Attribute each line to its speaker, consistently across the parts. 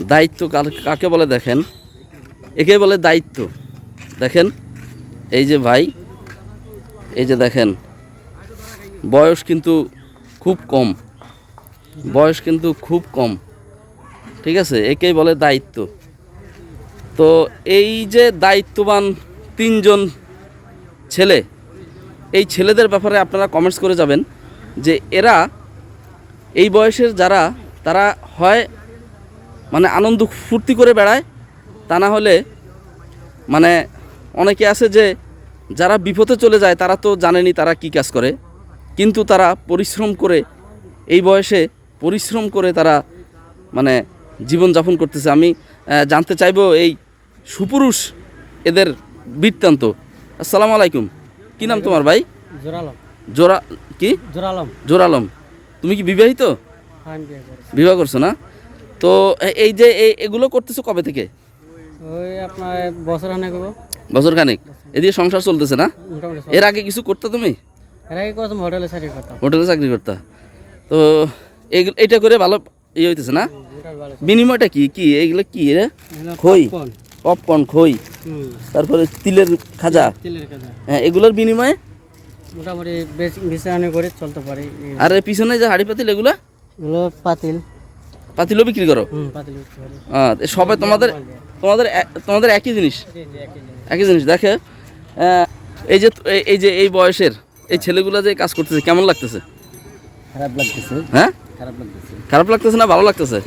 Speaker 1: দায়িত্ব কাকে বলে দেখেন? একে বলে দায়িত্ব। দেখেন, এই যে ভাই, এই যে দেখেন, বয়স কিন্তু খুব কম। বয়স কিন্তু খুব কম। ঠিক আছে? একেই বলে দায়িত্ব। তো এই যে দায়িত্ববান তিনজন ছেলে, এই ছেলেদের ব্যাপারে আপনারা কমেন্টস করে যাবেন যে এরা, এই বয়সের যারা, তারা হয় মানে আনন্দ ফুর্তি করে বেড়ায় তা না হলে মানে অনেকে আছে যে যারা বিপদে চলে যায় তারা তো জানেনি তারা কি কাজ করে। কিন্তু তারা পরিশ্রম করে এই বয়সে পরিশ্রম করে তারা মানে জীবনযাপন করতেছে। আমি জানতে চাইব এই সুপুরুষ এদের বৃত্তান্ত। আসসালামু আলাইকুম। কি নাম তোমার ভাই?
Speaker 2: জোরালম।
Speaker 1: জোরা কি?
Speaker 2: জোরালম।
Speaker 1: জোরালম। তুমি কি বিবাহিত?
Speaker 2: করে
Speaker 1: বিবাহ করছ না? তো এই যে এগুলো করতেছো কবে থেকে?
Speaker 2: ওই আপনার বছর করব
Speaker 1: বছর খানিক। এদিকে সংসার চলতেছে না? এর আগে কিছু করতে তুমি?
Speaker 2: এর আগে করতাম হোটেলে চাকরি করতাম।
Speaker 1: হোটেলে চাকরি করতা। তো এইগুলো এটা করে ভালো ইয়ে হইতেছে না? বিনিময়টা কি? কি? এইগুলো কি রে? খই? পপকর্ন খই। তারপরে তিলের খাজা। হ্যাঁ এগুলোর বিনিময়ে?
Speaker 2: মোটামুটি বেশ বিছানি করে চলতে পারি।
Speaker 1: আর পিছনে যে হাড়ি পাতিল এগুলো?
Speaker 2: এগুলো পাতিল।
Speaker 1: পাতিলও বিক্রি করো? সবাই তোমাদের তোমাদের তোমাদের একই জিনিস?
Speaker 2: একই জিনিস।
Speaker 1: দেখে। এই যে এই- যে এই বয়সের এই ছেলেগুলো যে কাজ করতেছে কেমন লাগতেছে?
Speaker 3: খারাপ লাগতেছে।
Speaker 1: হ্যাঁ?
Speaker 3: খারাপ লাগতেছে।
Speaker 1: খারাপ লাগতেছে না ভালো লাগতেছে?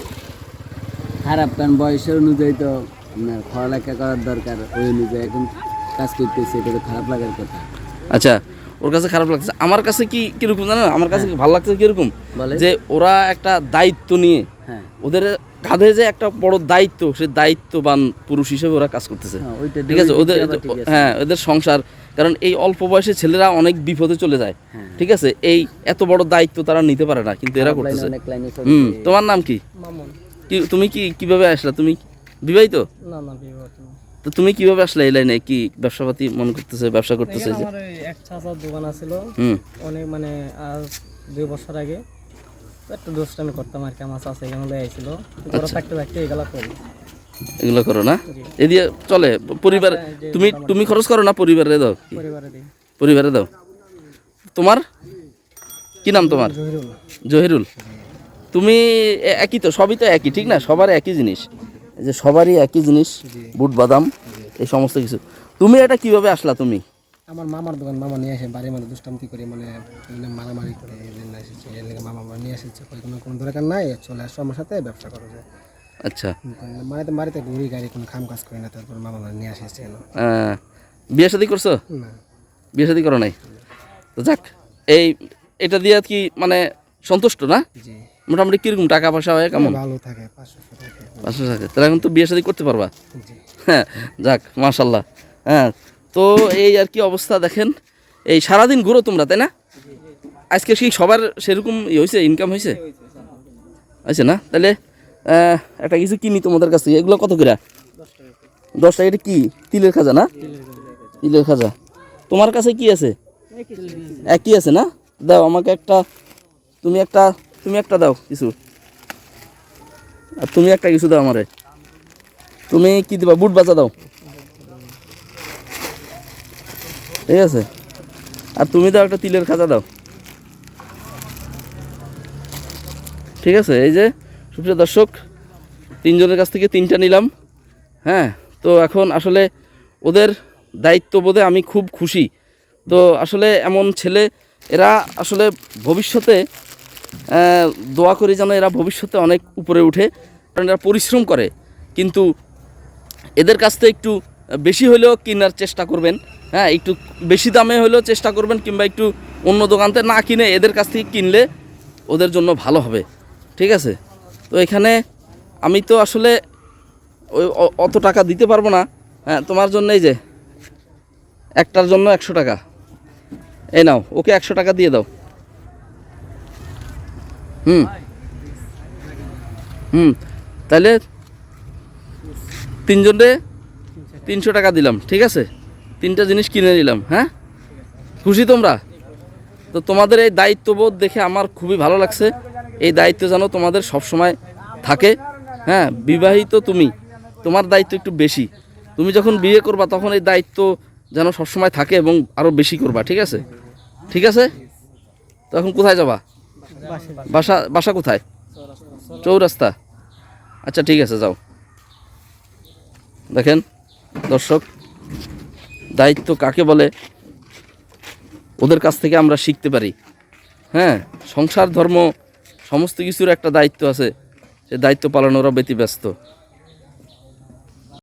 Speaker 3: খারাপ কারণ বয়সের অনুযায়ী তো আপনার পড়ালেখা করার দরকার ওই অনুযায়ী এখন কাজ করতেছে এটা তো খারাপ লাগার কথা।
Speaker 1: আচ্ছা ওর কাছে খারাপ লাগতেছে। আমার কাছে কি কীরকম জানো? আমার কাছে ভালো লাগছে কীরকম?
Speaker 3: বলে?
Speaker 1: যে ওরা একটা দায়িত্ব নিয়ে
Speaker 3: হ্যাঁ
Speaker 1: ওদের কাঁধে যে একটা বড় দায়িত্ব সে দায়িত্ববান পুরুষ হিসেবে ওরা কাজ করতেছে।
Speaker 3: হ্যাঁ,
Speaker 1: ঠিক আছে? ওদের। হ্যাঁ ওদের সংসার কারণ এই অল্প বয়সে ছেলেরা অনেক বিপদে চলে যায়।
Speaker 3: হ্যাঁ।
Speaker 1: ঠিক আছে? এই এত বড় দায়িত্ব তারা নিতে পারে না কিন্তু এরা করতেছে। হুম তোমার নাম কি? কি তুমি কি কীভাবে আসলা? তুমি বিবাহিত?
Speaker 2: না না না।
Speaker 1: তো তুমি কীভাবে আসলে এই লাইনে কি ব্যবসাপাতি মন করতেছে ব্যবসা করতেছে যে?
Speaker 2: আমার এক চাচার দোকান আছিল। অনেক মানে আজ দুই বছর আগে। একটু দোষটা আমি করতাম আর কি আমার চাষা এখানে লেগে আইছিল। ওরা থাকতে থাকতে এগুলা করি।
Speaker 1: এগুলো করো না? এদিকে চলে পরিবার তুমি তুমি খরচ করো না পরিবারে দাও?
Speaker 2: পরিবারে দিই।
Speaker 1: পরিবারে দাও। তোমার? কি নাম তোমার?
Speaker 2: জহিরুল।
Speaker 1: জহিরুল। তুমি একই তো সবই তো একই ঠিক না? সবার একই জিনিস। যে সবারই একই জিনিস বুট বাদাম এই সমস্ত কিছু। তুমি এটা কীভাবে আসলা তুমি?
Speaker 2: আমার মামার দোকান মামা নিয়ে আসে বাড়ির মানে দুষ্টামতি করে মানে মারামারি করে এসেছে এর লেগে মামা নিয়ে এসেছে কোনো কোনো দরকার নাই চলে আসো আমার সাথে ব্যবসা করো যে।
Speaker 1: আচ্ছা।
Speaker 2: বাড়িতে বাড়িতে ঘুরি গাড়ি কোনো কাম কাজ করি না তারপর মামা নিয়ে আসেছে
Speaker 1: বিয়ে শাদি করছ?
Speaker 2: না।
Speaker 1: বিয়ে শাদি করো নাই? তো যাক এই এটা দিয়ে কি মানে সন্তুষ্ট না? মোটামুটি কীরকম টাকা পয়সা হয় কেমন?
Speaker 2: ভালো থাকে পাঁচশো থাকে।
Speaker 1: তাহলে এখন তো বিয়ে শাদি করতে পারবা? হ্যাঁ যাক মাশাল্লাহ। হ্যাঁ তো এই আর কি অবস্থা দেখেন। এই সারাদিন ঘুরো তোমরা, তাই না? আজকে কি সবার সেরকম ই হয়েছে ইনকাম হয়েছে হয়েছে না? তাহলে একটা কিছু কিনি তোমাদের কাছ এগুলো কত করে? দশ টাকা এটা কি? তিলের খাজা না? তিলের খাজা। তোমার কাছে কি আছে? একই আছে না? দাও, আমাকে একটা, তুমি একটা তুমি একটা দাও কিছু। আর তুমি একটা কিছু দাও আমারে। তুমি কি দিবা? বুট বাজা দাও। ঠিক আছে? আর তুমি দাও একটা তিলের খাজা দাও। ঠিক আছে? এই যে, সুপ্রিয় দর্শক, তিনজনের কাছ থেকে তিনটা নিলাম। হ্যাঁ তো এখন আসলে ওদের দায়িত্ববোধে আমি খুব খুশি। তো আসলে এমন ছেলে, এরা আসলে ভবিষ্যতে দোয়া করি যেন এরা ভবিষ্যতে অনেক উপরে উঠে, কারণ এরা পরিশ্রম করে। কিন্তু এদের কাছ থেকে একটু বেশি হলেও কেনার চেষ্টা করবেন। হ্যাঁ একটু বেশি দামে হলেও চেষ্টা করবেন কিংবা একটু অন্য দোকানতে না কিনে এদের কাছ থেকে কিনলে ওদের জন্য ভালো হবে। ঠিক আছে? তো এখানে আমি তো আসলে ওই অত টাকা দিতে পারব না। হ্যাঁ তোমার জন্য এই যে একটার জন্য একশো টাকা। এই নাও, ওকে একশো টাকা দিয়ে দাও। হুম। হুম, তাহলে তিনজনে তিনশো টাকা দিলাম, ঠিক আছে? তিনটা জিনিস কিনে নিলাম হ্যাঁ? খুশি তোমরা? তো তোমাদের এই দায়িত্ববোধ দেখে আমার খুবই ভালো লাগছে। এই দায়িত্ব যেন তোমাদের সব সময় থাকে হ্যাঁ? বিবাহিত তুমি, তোমার দায়িত্ব একটু বেশি। তুমি যখন বিয়ে করবা, তখন এই দায়িত্ব যেন সবসময় থাকে এবং আরও বেশি করবা, ঠিক আছে? ঠিক আছে? তখন কোথায় যাবা? বাসা বাসা কোথায়? চৌরাস্তা। আচ্ছা ঠিক আছে, যাও। দেখেন, দর্শক দায়িত্ব কাকে বলে? ওদের কাছ থেকে আমরা শিখতে পারি। হ্যাঁ সংসার, ধর্ম, সমস্ত কিছুর একটা দায়িত্ব আছে। সে দায়িত্ব পালন ওরা ব্যতিব্যস্ত।